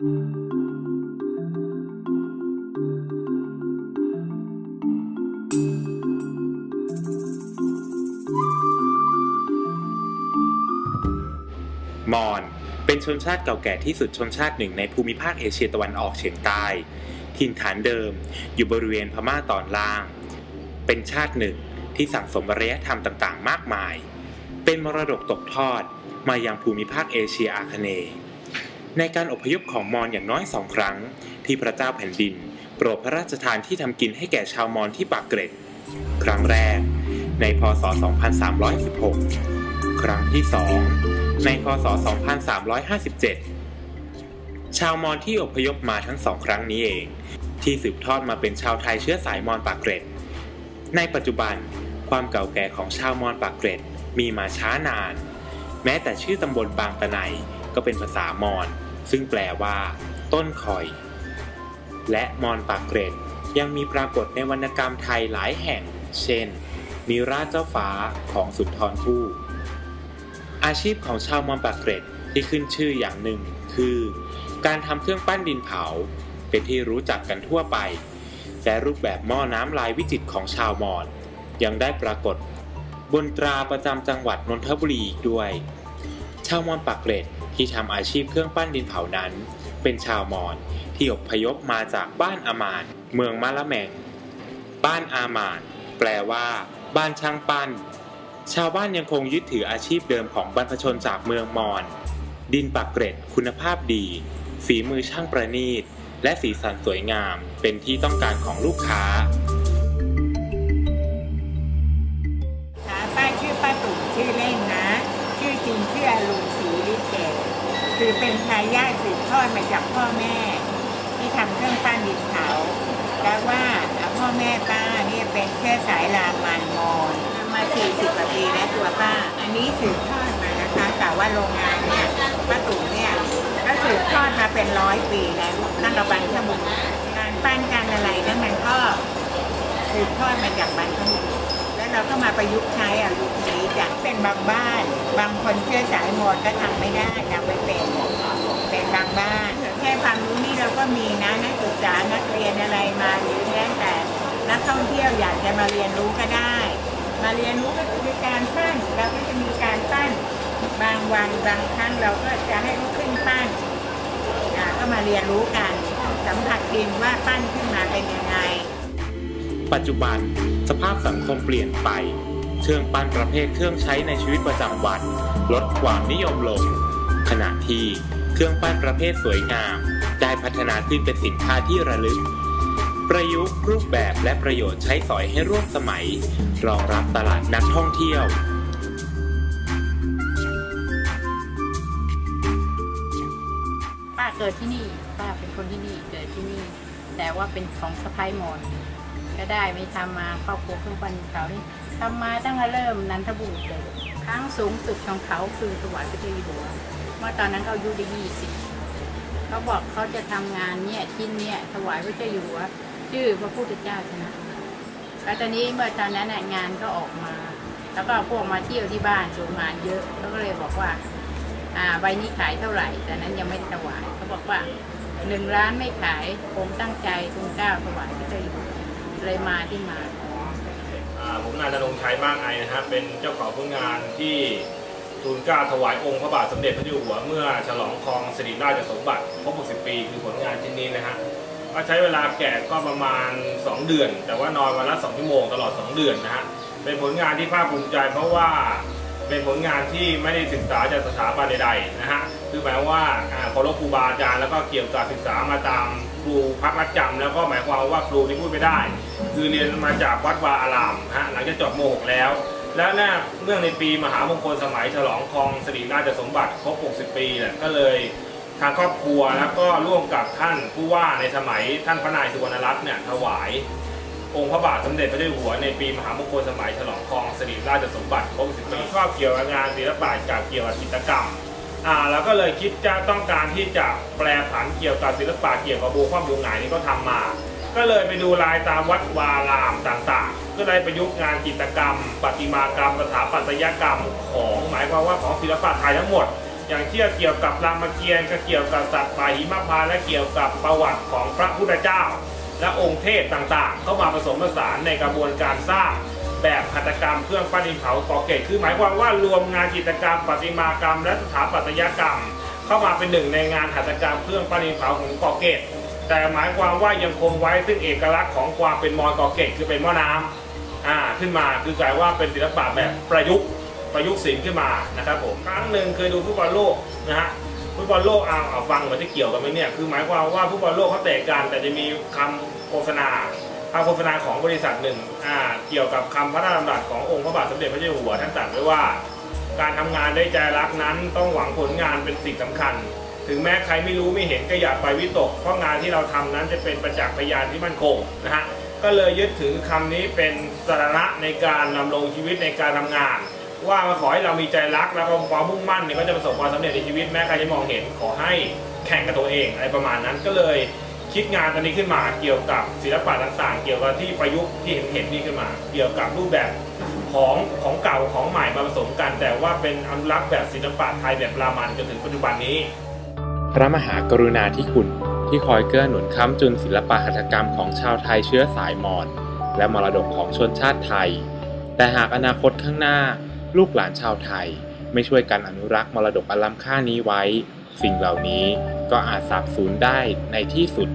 มอญเป็นชนชาติเก่าแก่ที่สุดชนชาติหนึ่งในภูมิภาคเอเชียตะวันออกเฉียงใต้ ถิ่นฐานเดิมอยู่บริเวณพม่าตอนล่าง เป็นชาติหนึ่งที่สั่งสมอารยธรรมต่างๆ มากมาย เป็นมรดกตกทอดมายังภูมิภาคเอเชียอาคเนย์ ในการอพยพของมอญอย่างน้อยสองครั้ง ที่พระเจ้าแผ่นดิน โปรดพระราชทานที่ทำกินให้แก่ชาวมอญที่ปากเกร็ด ครั้งแรก ในพศ 2316 ครั้งที่สองในพศ 2357 ชาวมอญที่อพยพมาทั้งสองครั้งนี้เอง ที่สืบทอดมาเป็นชาวไทยเชื้อสายมอญปากเกร็ด ในปัจจุบันความเก่าแก่ของชาวมอญปากเกร็ดมีมาช้านาน แม้แต่ชื่อตำบลบางตะไน ก็เป็นภาษามอญซึ่งแปลว่า ต้นคอย และมอญปากเกร็ดยังมีปรากฏในวรรณกรรมไทยหลายแห่ง เช่น มีราชเจ้าฟ้าของสุนทรภู่อาชีพของชาวมอญปากเกร็ดที่ขึ้นชื่ออย่างหนึ่งคือ การทำเครื่องปั้นดินเผา เป็นที่รู้จักกันทั่วไปแต่รูปแบบหม้อน้ำลายวิจิตรของชาวมอญยังได้ปรากฏ บนตราประจำจังหวัดนนทบุรีอีกด้วย ชาวมอญปากเกร็ด ที่ทำอาชีพเครื่องปั้นดินเผานั้น เป็นชาวมอญที่อพยพมาจากบ้านอามาน เมืองมะละแมง บ้านอามาน แปลว่า บ้านช่างปั้น ชาวบ้านยังคงยึดถืออาชีพเดิมของบรรพชนจากเมืองมอญดินปากเกร็ดคุณภาพดี ฝีมือช่างประณีต และสีสันสวยงาม เป็นที่ต้องการของลูกค้าป้าชื่อป้าตุ๋มชื่อเล่นนะ ชื่อจริงชื่ออรุณศรีลิเกต คือเป็นทายาทสืบทอดมาจากพ่อแม่ ที่ทำเครื่องปั้นดินเผาแต่ว่าพ่อแม่ป้าเนี่ยเป็นเชื้อสายรามานมอญมา 40กว่าปีแล้วตัวป้า อันนี้สืบทอดมานะคะแต่ว่าโรงงานเนี่ยป้าตุ๋มเนี่ยก็สืบทอดมาเป็นร้อยปีแล้วตั้งแต่บรรพบุรุษการปั้นการอะไรนั้นมันก็สืบทอดมาจากบรรพบุรุษ เราก็มาประยุกต์ใช้อะลูกนี้จากเป็นบางบ้าน บางคนเชื่อสายมอญก็ทำไม่ได้ทำไม่เป็นเป็นบางบ้านแค่ความรู้นี่เราก็มีนะนักศึกษานักเรียนอะไรมาหรือแม้แต่นักท่องเที่ยวอยากจะมาเรียนรู้ก็ได้ มาเรียนรู้ก็คือการปั้นเราก็จะมีการปั้นบางวันบางครั้งเราก็จะให้ลูกขึ้นปั้นอ่าก็มาเรียนรู้กันสัมผัสดินว่าปั้นขึ้นมาเป็นยังไง ปัจจุบันสภาพสังคมเปลี่ยนไป เครื่องปั้นประเภทเครื่องใช้ในชีวิตประจำวัน ลดความนิยมลง ขณะที่เครื่องปั้นประเภทสวยงาม ได้พัฒนาขึ้นเป็นสินค้าที่ระลึก ประยุกต์รูปแบบและประโยชน์ใช้สอยให้ร่วมสมัย รองรับตลาดนักท่องเที่ยวป้าเกิดที่นี่ป้าเป็นคนที่นี่เกิดที่นี่ แต่ว่าเป็นของสะพ้ายมอน ก็ได้ไม่ทำมาครอบครัวเครื่องปั้นดินเผานี่ทำมาตั้งแต่เริ่มนันทบุรีเลยครั้งสูงสุดของเขาคือถวายพระเจ้าอยู่หัวเมื่อตอนนั้นเขาอายุได้ยี่สิบเขาบอกเขาจะทำงานเนี่ยชิ้นเนี่ยถวายพระเจ้าอยู่หัวชื่อพระพุทธเจ้าชนะแล้วตอนนี้เมื่อตอนนั้นงานก็ออกมา แล้วก็พวกมาเที่ยวที่บ้านชมงานเยอะเขาก็เลยบอกว่าอ่าใบนี้ขายเท่าไหร่ แต่นั้นยังไม่ถวายเขาบอกว่าหนึ่งล้านไม่ขายผมตั้งใจทุนเก้าถวายพระเจ้าอยู่หัว เลยมาที่มาอ่าผมนายธนงชัยมากไอนะฮะเป็นเจ้าของผลงานที่ทูลกล้าถวายองค์พระบาทสมเด็จพระเจ้าอยู่หัวเมื่อฉลองครองสิริราชสมบัติครบ 60 ปี คือผลงานชิ้นนี้นะฮะก็ใช้เวลาแกะก็ประมาณ 2 เดือน แต่ว่านอนวันละ 2 ชั่วโมงตลอด 2 เดือนนะฮะเป็นผลงานที่ภาคภูมิใจเพราะว่าเป็นผลงานที่ไม่ได้ศึกษาจากสถาบันใดๆนะฮะคือหมายความว่าอ่าเคารพครูบาอาจารย์แล้วก็เกี่ยวกับศึกษามาตาม ครูพักรักจำแล้วก็หมายความว่าครูที่พูดไม่ได้ คือเรียนมาจากวัดวาอารามฮะหลังจากจบม .6 แล้ว แล้วเนี่ยเรื่องในปีมหามงคลสมัยฉลองครองสิริราชสมบัติครบ 60 ปีเนี่ยก็เลยทางครอบครัวแล้วก็ร่วมกับท่านผู้ว่าในสมัยท่านพระนายสุวรรณรัตน์เนี่ยถวาย องค์พระบาทสมเด็จพระเจ้าอยู่หัวในปีมหามงคลสมัยฉลองครองสิริราชสมบัติครบ60ปีชอบเกี่ยวกับงานศิลปะกับเกี่ยวกับจิตกรรม อ่าแล้วก็เลยคิดจะต้องการที่จะแปลผันเกี่ยวกับศิลปะเกี่ยวกับบูความบูหงายนี่ก็ทำมา ก็เลยไปดูลายตามวัดวารามต่างๆ ก็ได้ประยุกต์งานจิตรกรรมประติมากรรมสถาปัตยกรรมของหมายความว่าของศิลปะไทยทั้งหมด อย่างเช่นเกี่ยวกับรามเกียรติ์เกี่ยวกับสัตว์ป่าหิมพานและเกี่ยวกับประวัติของพระพุทธเจ้า และองค์เทพต่างๆ เข้ามาผสมผสานในกระบวนการสร้าง แบบหัตถกรรมเครื่องปั้นดินเผาก่อเกตคือหมายความว่ารวมงานจิตรกรรมประติมากรรม และสถาปัตยกรรม เข้ามาเป็นหนึ่งในงานหัตถกรรมเครื่องปั้นดินเผาของก่อเกตแต่หมายความว่ายังคงไว้ซึ่งเอกลักษณ์ของความเป็นมอญก่อเกตคือเป็นหม้อน้ำอ่าขึ้นมาคือกลายว่าเป็นศิลปะแบบประยุกต์ประยุกต์ศิลป์ขึ้นมานะครับผมครั้งหนึ่งเคยดูฟุตบอลโลกนะฮะฟุตบอลโลกเอาเอาฟังเหมือนที่เกี่ยวกันไหมเนี่ยคือหมายความว่าฟุตบอลโลกเขาเตะกันแต่จะมีคำโฆษณา คำโฆษณาของบริษัทหนึ่งเกี่ยวกับคำพระราชดำรัสขององค์พระบาทสมเด็จพระเจ้าอยู่หัวท่านตรัสไว้ว่า การทำงานด้วยใจรักนั้นต้องหวังผลงานเป็นสิ่งสำคัญ ถึงแม้ใครไม่รู้ไม่เห็นก็อย่าไปวิตก เพราะงานที่เราทำนั้นจะเป็นประจักษ์พยานที่มั่นคงนะฮะก็เลยยึดถือคำนี้เป็นสาระในการดำรงชีวิตในการทำงาน ว่าขอให้เรามีใจรักแล้วก็ความมุ่งมั่นเนี่ยก็จะประสบความสำเร็จในชีวิตแม้ใครจะมองเห็นขอให้แข่งกับตัวเองอะไรประมาณนั้นก็เลย คิดงานตัวนี้ขึ้นมาเกี่ยวกับศิลปะต่างๆ เกี่ยวกับที่ประยุกต์ที่เห็นเห็นนี่ขึ้นมา เกี่ยวกับรูปแบบของของเก่าของใหม่มาผสมกัน แต่ว่าเป็นอนุรักษ์แบบศิลปะไทยแบบรามันจนถึงปัจจุบันนี้ พระมหากรุณาธิคุณที่คอยเกื้อหนุนค้ำจุนศิลปะหัตถกรรมของชาวไทยเชื้อสายมอญและมรดกของชนชาติไทย แต่หากอนาคตข้างหน้า ลูกหลานชาวไทย ไม่ช่วยกันอนุรักษ์มรดกอันล้ำค่านี้ไว้ สิ่งเหล่านี้ก็อาจสาบสูญได้ในที่สุด